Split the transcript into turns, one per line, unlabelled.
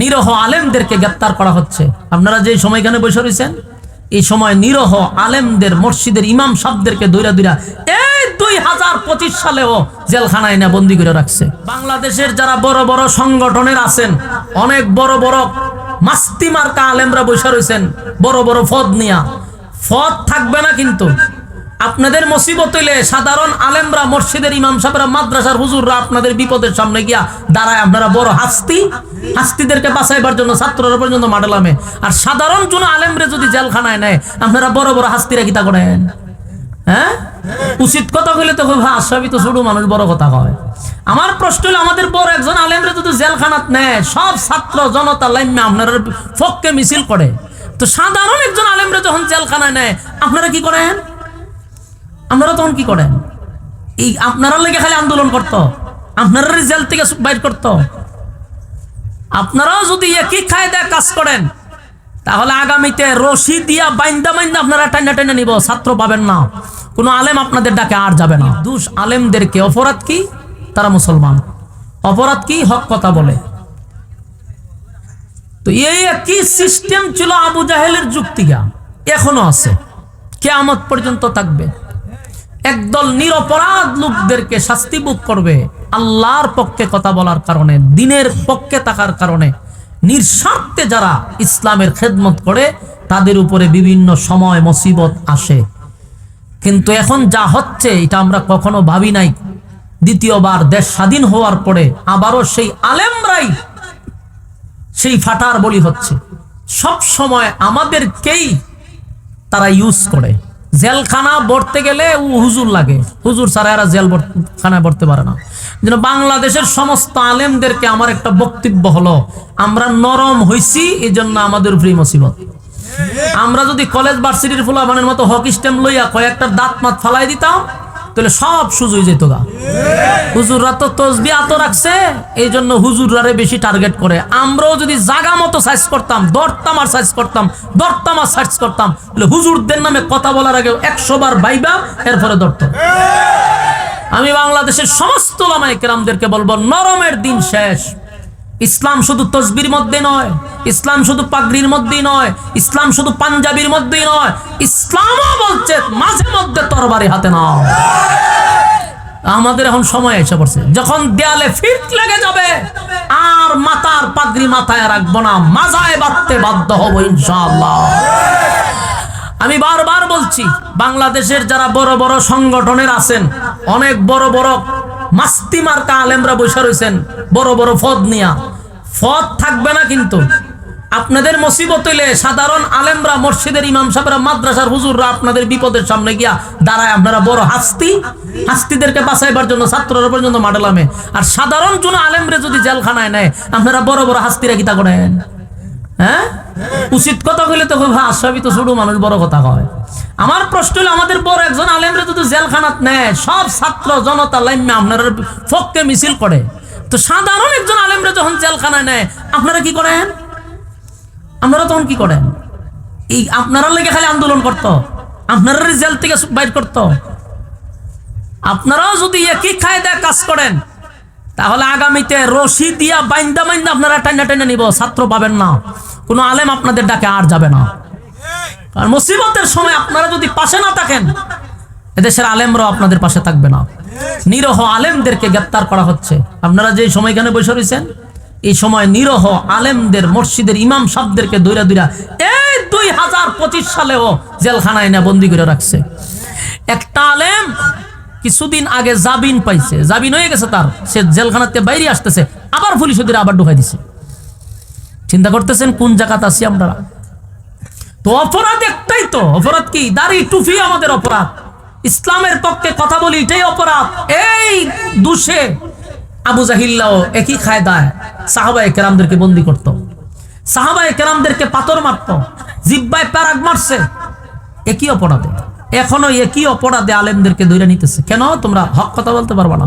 নিরহ আলেমদেরকে গ্রেপ্তার করা হচ্ছে। আপনারা যে সময়খানে বসে রয়েছেন, এই সময় নিরহ আলেমদের মসজিদের ইমাম সাহেবদেরকে দৈরা দৈরা এই দুই হাজার পঁচিশ সালেও জেলখানায় না বন্দি করে রাখছে। বাংলাদেশের যারা বড় বড় সংগঠনের আছেন, অনেক বড় বড় মাস্তি মার্কা আলেমরা বসে রয়েছেন, বড় বড় ফদ নিয়া। ফদ থাকবে না কিন্তু। আপনাদের মুসিবত হইলে সাধারণ আলেমরা, মসজিদের ইমাম সাহেবরা, মাদ্রাসার হুজুররা আপনাদের বিপদের সামনে গিয়া দাঁড়ায়। আপনারা বড় হাস্তি। হাস্তিদেরকে বাঁচাইবার জন্য, ছাত্ররা পর্যন্ত মাডলামে আর সাধারণ জন আলেমরে যদি জেলখানায় নেয়, আপনারা বড় বড় হাস্তিরা কিতা করেন? হ্যাঁ? উচিত কথা কইলে তো খুব আশ্বাবি তো ছোট মানুষ, বড় কথা কয়। আমার প্রশ্ন হলো আমাদের বড় একজন আলেমরে যদি জেলখানাত নেয়, সব ছাত্র জনতা লাইমে আপনারা পক্ষে মিছিল করে। তো সাধারণ একজন আলেমরে যখন জেলখানায় নেয়, আপনারা কি করেন? আপনারা তখন কি করেন? এই আপনারা লেগে খালি আন্দোলন করত। আপনারা জেল থেকে বাইর করত। আপনারাও যদি একই খায়দায় কাজ করেন, তাহলে আগামীতে রশি দিয়া বাইন্দা বাইন্দা আপনারা টাইনা টাইনা নিব, ছাত্র পাবেন না। কোনো আলেম আপনাদের ডাকে আর যাবে না। দুষ আলেমদেরকে অপরাধ কি? তারা মুসলমান। অপরাধ কি? হক কথা বলে। তো এই একই সিস্টেম ছিল আবু জাহেলের যুক্তিকা এখনও আছে। কেয়ামত পর্যন্ত থাকবে। একদল নিরপরাধ লোকদেরকে শাস্তি ভোগ করবে আল্লাহর পক্ষে কথা বলার কারণে, দিনের পক্ষে থাকার কারণে। নিঃস্বার্থে যারা ইসলামের খেদমত করে, তাদের উপরে বিভিন্ন সময় মুসিবত আসে। কিন্তু এখন যা হচ্ছে, এটা আমরা কখনো ভাবি নাই। দ্বিতীয়বার দেশ স্বাধীন হওয়ার পরে আবারও সেই আলেমরাই সেই ফাটার বলি হচ্ছে। সব সময় আমাদেরকেই তারা ইউজ করে। জেলখানা ভরতে গেলে হুজুর লাগে। হুজুর ছাড়া এরা জেল খানায় ভরতে পারে না। যেন বাংলাদেশের সমস্ত আলেমদেরকে আমার একটা বক্তব্য হলো, আমরা নরম হইছি এই জন্য আমাদের উপরে মুসিবত। আমরা যদি কলেজ ভার্সিটির ফুলাবানের মতো হকি স্টেম লইয়া কয়েকটা দাঁত মাত ফালাই দিতাম তাহলে সব সুযোগ যেত গা। হুজুররা তো তসবি আত রাখছে এই জন্য হুজুররারে বেশি টার্গেট করে। আমরাও যদি জাগা মতো সাইজ করতাম, দরতাম আর সাইজ করতাম, দরতাম আর সাইজ করতাম, তাহলে হুজুরদের নামে কথা বলার আগে একশো বার বাইবা, এরপরে দরত আমি বাংলাদেশের সমস্ত লামাই কেরামদেরকে বলব, নরমের দিন শেষ। ইসলাম শুধু তসবির মধ্যে নয়, ইসলাম শুধু পাগড়ির মধ্যেই নয়, ইসলাম শুধু পাঞ্জাবির মধ্যেই নয়, ইসলামও বলছে মাঝে মধ্যে তরবারি হাতে নাও। আমাদের এখন সময় এসে পড়ছে। যখন দেয়ালে ফিট লেগে যাবে, আর মাথার পাগড়ি মাথায় রাখব না, মাজায় বাঁধতে বাধ্য হব ইনশাআল্লাহ। আমি বারবার বলছি, বাংলাদেশের যারা বড় বড় সংগঠনের আছেন, অনেক বড় বড় মাস্তি মার্কা আলেমরা বসে রয়েছেন বড় বড় ফদ নিয়া। ফদ থাকবে না কিন্তু। আপনাদের মুসিবত হইলে সাধারণ আলেমরা, মসজিদের ইমাম সাহেবরা, মাদ্রাসার হুজুররা আপনাদের বিপদের সামনে গিয়া দাঁড়ায়। আপনারা বড় হাস্তি। হাস্তিদেরকে বাঁচাইবার জন্য, ছাত্ররা পর্যন্ত মাডলামে আর সাধারণ জন আলেমরে যদি জেলখানায় নেয়, আপনারা বড় বড় হাস্তিরা কিতা করেন? হ্যাঁ? উচিত কথা কইলে তো খুব আশ্বাবি তো ছোট মানুষ বড় কথা কয়। আমার প্রশ্ন হলো, আমাদের বড় একজন আলেমরে যদি জেলখানাত নেয়, সব ছাত্র জনতা লাইমে আপনার পক্ষে মিছিল করে। তো সাধারণ একজন আলেমরে যখন জেলখানায় নেয়, আপনারা কি করেন? আপনারা তখন কি করেন? এই আপনারা লেগে খালি আন্দোলন করত। আপনারা জেল থেকে বাইর করত। আপনারাও যদি একই খায়দায় কাজ করেন, তাহলে আগামীতে রশি দিয়া বাইন্দা বাইন্দা আপনারা টাইনা টাইনা নিব। ছাত্র পাবেন না। কোনো আলেম আপনাদের ডাকে আর যাবে না। আর মুসিবতের সময় আপনারা যদি পাশে না থাকেন এদেশের আলেমরাও আপনাদের পাশে থাকবে না। নিরহ আলেমদেরকে গ্রেপ্তার করা হচ্ছে। আপনারা যে সময়খানে বসে রয়েছেন, এই সময় নিরহ আলেমদের মসজিদের ইমাম সাহেবদেরকে দৈরা দৈরা এই দুই হাজার পঁচিশ সালেও জেলখানায় না বন্দি করে রাখছে। একটা আলেম কিছুদিন আগে জাবিন পাইছে। জাবিন হয়ে গেছে তার। সে জেলখানাতে বাইরে আসতেছে, আবার পুলিশ ওদের আবার ঢুকাই দিছে। চিন্তা করতেছেন কোন জায়গাতে আছি আমরা? তো অপরাধ একটাই তো। অপরাধ কি? দাড়ি টুফি আমাদের অপরাধ। ইসলামের পক্ষে কথা বলি, এটাই অপরাধ। এই দুষে আবু জাহিল্লাও একই খায়দায় সাহাবায় কেরামদেরকে বন্দি করত। সাহাবায় কেরামদেরকে পাথর মারত, জিব্বায় প্যারাক মারছে। একই অপরাধে। এখনও একই অপরাধে আলেমদেরকে ধরে নিতেছে। কেন? তোমরা হক কথা বলতে পারবা না।